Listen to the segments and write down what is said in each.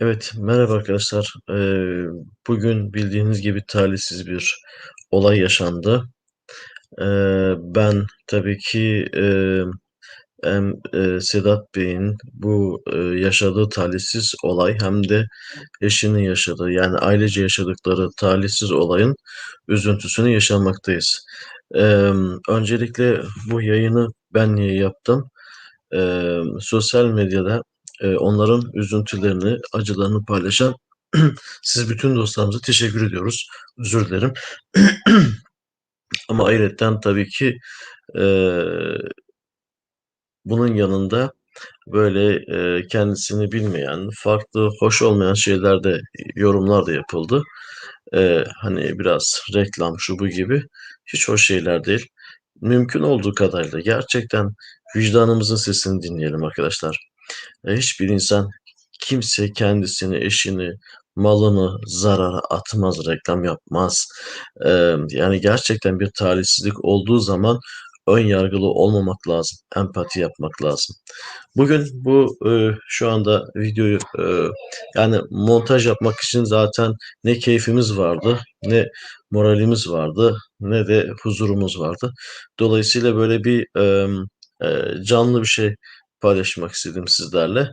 Evet, merhaba arkadaşlar. Eee, bugün bildiğiniz gibi talihsiz bir olay yaşandı. Eee, ben tabii ki eee, hem eee, Sedat Bey'in bu eee, yaşadığı talihsiz olay hem de eşinin yaşadığı yani ailece yaşadıkları talihsiz olayın üzüntüsünü yaşamaktayız. Emm, öncelikle bu yayını ben yaptım? Eee, sosyal medyada eee, onların üzüntülerini, acılarını paylaşan siz bütün dostlarımıza teşekkür ediyoruz. Özür dilerim. Ama ayrıyetten tabii ki eee, bunun yanında böyle eee, kendisini bilmeyen, farklı, hoş olmayan şeyler de yorumlar da yapıldı. Eee, hani biraz reklam şu bu gibi hiç hoş şeyler değil. Mümkün olduğu kadarıyla gerçekten vicdanımızın sesini dinleyelim arkadaşlar. E, hiçbir insan, kimse kendisini, eşini, malını zarara atmaz, reklam yapmaz. Emm, yani gerçekten bir talihsizlik olduğu zaman ön yargılı olmamak lazım, empati yapmak lazım. Bugün bu, ııı, şu anda videoyu, ııı, yani montaj yapmak için zaten ne keyfimiz vardı, ne moralimiz vardı, ne de huzurumuz vardı. Dolayısıyla böyle bir, canlı bir şey paylaşmak istedim sizlerle.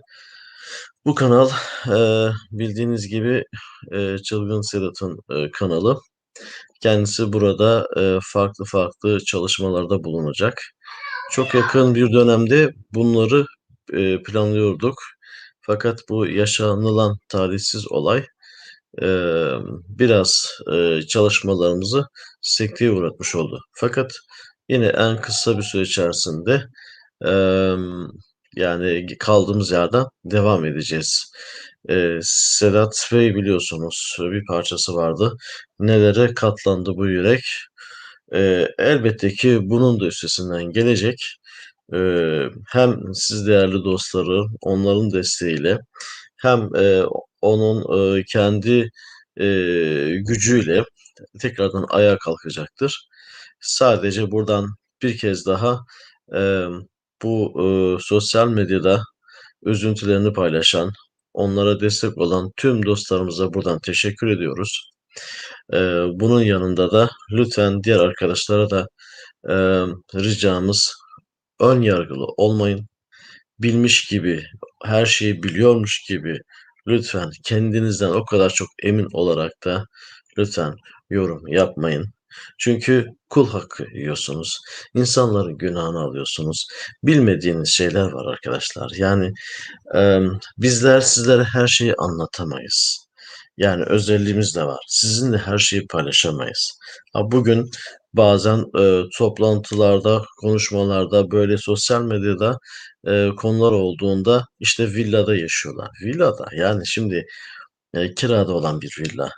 Bu kanal, eee, bildiğiniz gibi, eee, Çılgın Sedat'ın, eee, kanalı. Kendisi burada, eee, farklı farklı çalışmalarda bulunacak. Çok yakın bir dönemde bunları, eee, planlıyorduk. Fakat bu yaşanılan talihsiz olay, emm, biraz, eee, çalışmalarımızı sekteye uğratmış oldu. Fakat yine en kısa bir süre içerisinde, emm, yani kaldığımız yerden devam edeceğiz. Eee, Sedat Bey biliyorsunuz bir parçası vardı. Nelere katlandı bu yürek. Eee, elbette ki bunun da üstesinden gelecek. Eee, hem siz değerli dostları, onların desteğiyle hem, eee, onun, eee, kendi, eee, gücüyle tekrardan ayağa kalkacaktır. Sadece buradan bir kez daha, emm, bu, ııı, sosyal medyada üzüntülerini paylaşan, onlara destek olan tüm dostlarımıza buradan teşekkür ediyoruz. Eee, bunun yanında da lütfen diğer arkadaşlara da, emm, ricamız ön yargılı olmayın. Bilmiş gibi, her şeyi biliyormuş gibi lütfen kendinizden o kadar çok emin olarak da lütfen yorum yapmayın. Çünkü kul hakkı yiyorsunuz. İnsanların günahını alıyorsunuz. Bilmediğiniz şeyler var arkadaşlar. Yani, emm, bizler sizlere her şeyi anlatamayız. Yani özelliğimiz de var. Sizinle her şeyi paylaşamayız. Ha, bugün bazen, eee, toplantılarda, konuşmalarda, böyle sosyal medyada, eee, konular olduğunda, işte, villada yaşıyorlar. Villada, yani şimdi, eee, kirada olan bir villa.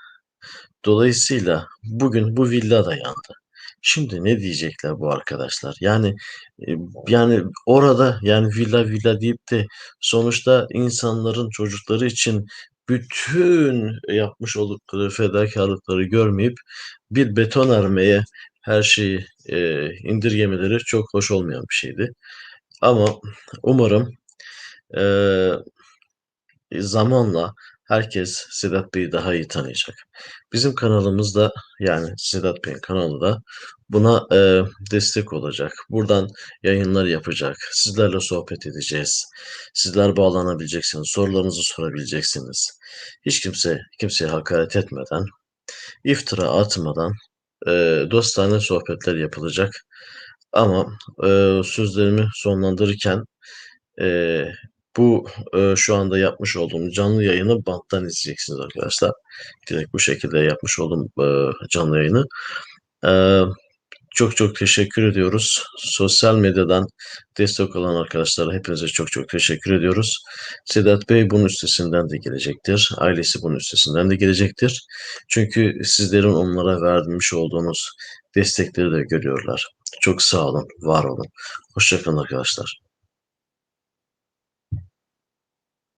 Dolayısıyla bugün bu villa da yandı. Şimdi ne diyecekler bu arkadaşlar? Yani, eee, yani orada, yani villa villa deyip de sonuçta insanların çocukları için bütün yapmış oldukları fedakârlıkları görmeyip bir betonarmeye her şeyi, eee, indirgemeleri çok hoş olmayan bir şeydi. Ama umarım, eee, zamanla herkes Sedat Bey'i daha iyi tanıyacak. Bizim kanalımız da, yani Sedat Bey'in kanalı da buna, eee, destek olacak. Buradan yayınlar yapacak. Sizlerle sohbet edeceğiz. Sizler bağlanabileceksiniz, sorularınızı sorabileceksiniz. Hiç kimse kimseye hakaret etmeden, iftira atmadan, eee, dostane sohbetler yapılacak. Ama, eee, sözlerimi sonlandırırken, eee, bu, eee, şu anda yapmış olduğum canlı yayını banttan izleyeceksiniz arkadaşlar. Direkt bu şekilde yapmış olduğum, eee, canlı yayını. Eee, çok çok teşekkür ediyoruz. Sosyal medyadan destek olan arkadaşlara hepinize çok çok teşekkür ediyoruz. Sedat Bey bunun üstesinden de gelecektir. Ailesi bunun üstesinden de gelecektir. Çünkü sizlerin onlara vermiş olduğunuz destekleri de görüyorlar. Çok sağ olun, var olun. Hoşça kalın arkadaşlar.